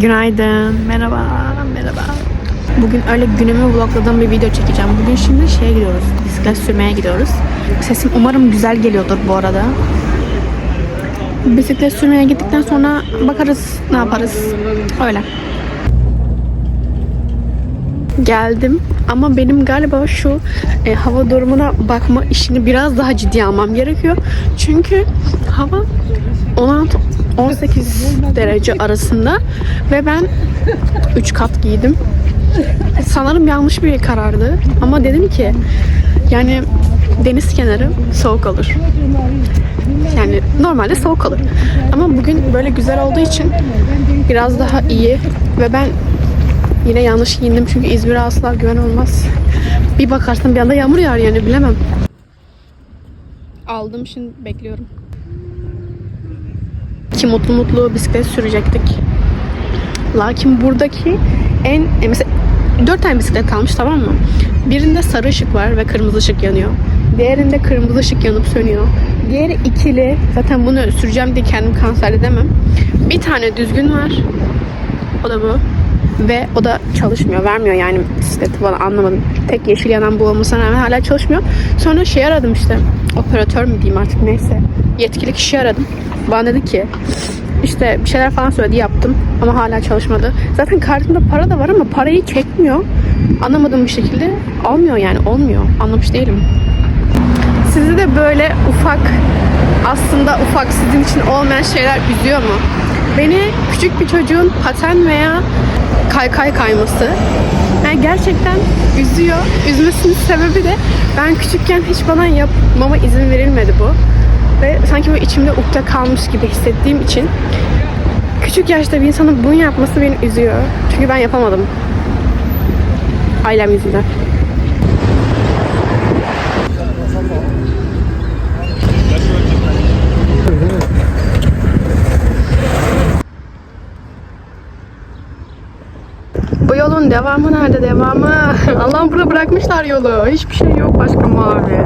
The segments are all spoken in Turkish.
Günaydın. Merhaba. Merhaba. Bugün öyle günümü vlogladığım bir video çekeceğim. Bugün şimdi şeye gidiyoruz. Bisiklet sürmeye gidiyoruz. Sesim umarım güzel geliyordur bu arada. Bisiklet sürmeye gittikten sonra bakarız ne yaparız. Öyle. Geldim ama benim galiba şu e, hava durumuna bakma işini biraz daha ciddiye almam gerekiyor. Çünkü hava 16 18 derece arasında ve ben 3 kat giydim. Sanırım yanlış bir karardı ama dedim ki yani deniz kenarı soğuk olur. Yani normalde soğuk olur. Ama bugün böyle güzel olduğu için biraz daha iyi ve ben yine yanlış giyindim çünkü İzmir'e asla güven olmaz. Bir bakarsın bir anda yağmur yağar yani bilemem. Aldım şimdi bekliyorum. Ki mutlu mutlu bisiklet sürecektik. Lakin buradaki en e, mesela dört tane bisiklet kalmış tamam mı? Birinde sarı ışık var ve kırmızı ışık yanıyor. Diğerinde kırmızı ışık yanıp sönüyor. Diğeri ikili. Zaten bunu süreceğim diye kendim kanser edemem. Bir tane düzgün var. O da bu. Ve o da çalışmıyor. Vermiyor yani bisikleti falan anlamadım. Tek yeşil yanan bu olmasına rağmen hala çalışmıyor. Sonra şey aradım işte. Operatör mü diyeyim artık neyse. Yetkili kişi aradım. Bana dedi ki işte bir şeyler falan söyledi yaptım ama hala çalışmadı. Zaten kartımda para da var ama parayı çekmiyor. Anlamadığım bir şekilde almıyor yani olmuyor. Anlamış değilim. Sizi de böyle ufak aslında ufak sizin için olmayan şeyler üzüyor mu? Beni küçük bir çocuğun paten veya kaykay kayması yani gerçekten üzüyor. Üzmesinin sebebi de ben küçükken hiç bana yapmama izin verilmedi bu. Ve sanki böyle içimde ukde kalmış gibi hissettiğim için küçük yaşta bir insanın bunu yapması beni üzüyor. Çünkü ben yapamadım. Ailem yüzünden. Yolun devamı nerede devamı? Allah'ım burada bırakmışlar yolu. Hiçbir şey yok başka mavi.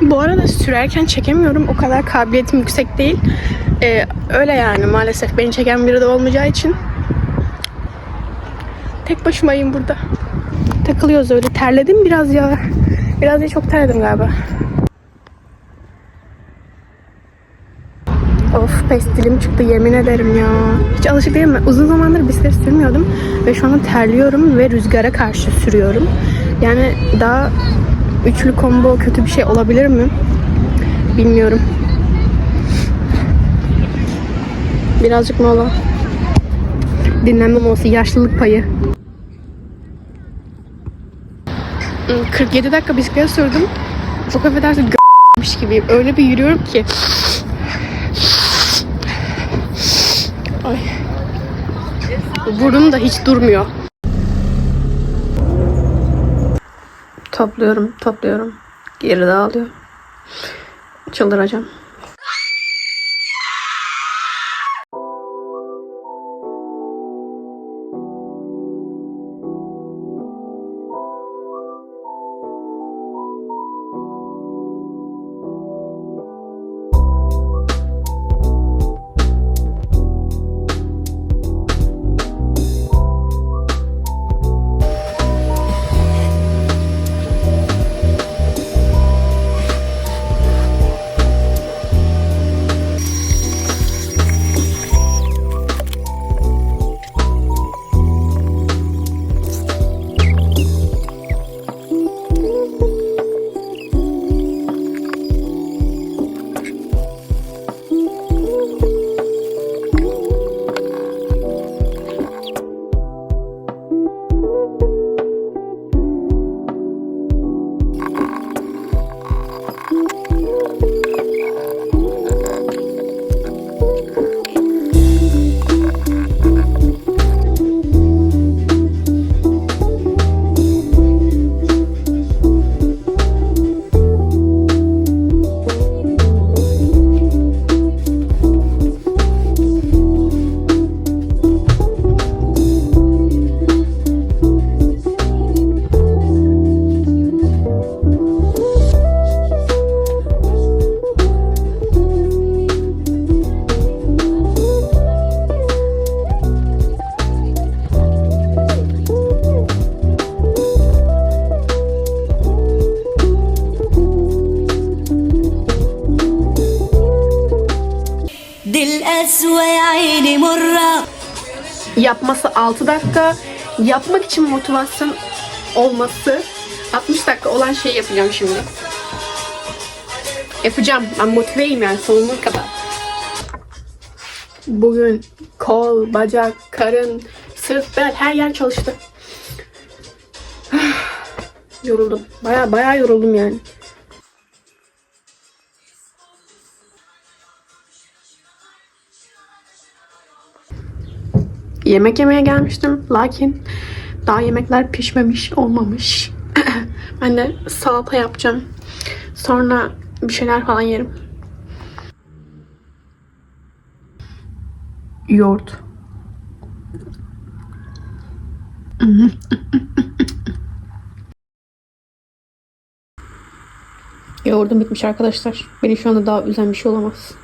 Bu arada sürerken çekemiyorum. O kadar kabiliyetim yüksek değil. Ee, öyle yani maalesef beni çeken biri de olmayacağı için. Tek başımayım burada. Takılıyoruz öyle. Terledim biraz ya. Biraz değil çok terledim galiba. Of pestilim çıktı yemin ederim ya. Hiç alışık değilim. Uzun zamandır bisiklet sürmüyordum. Ve şu anda terliyorum ve rüzgara karşı sürüyorum. Yani daha üçlü combo kötü bir şey olabilir mi? Bilmiyorum. Birazcık mola. Dinlenme molası, yaşlılık payı. Hmm, 47 dakika bisiklet sürdüm. Çok affedersin gibiyim. Öyle bir yürüyorum ki. Burnum da hiç durmuyor. Topluyorum, topluyorum. Geri dağılıyor. Çıldıracağım. Yapması 6 dakika. Yapmak için motivasyon olması 60 dakika olan şeyi yapacağım şimdi. Yapacağım. Ben motiveyim yani sonuna kadar. Bugün kol, bacak, karın, sırt, bel her yer çalıştı. yoruldum. Baya baya yoruldum yani. Yemek yemeye gelmiştim. Lakin daha yemekler pişmemiş, olmamış. ben de salata yapacağım. Sonra bir şeyler falan yerim. Yoğurt. Yoğurdum bitmiş arkadaşlar. Beni şu anda daha üzen bir şey olamaz.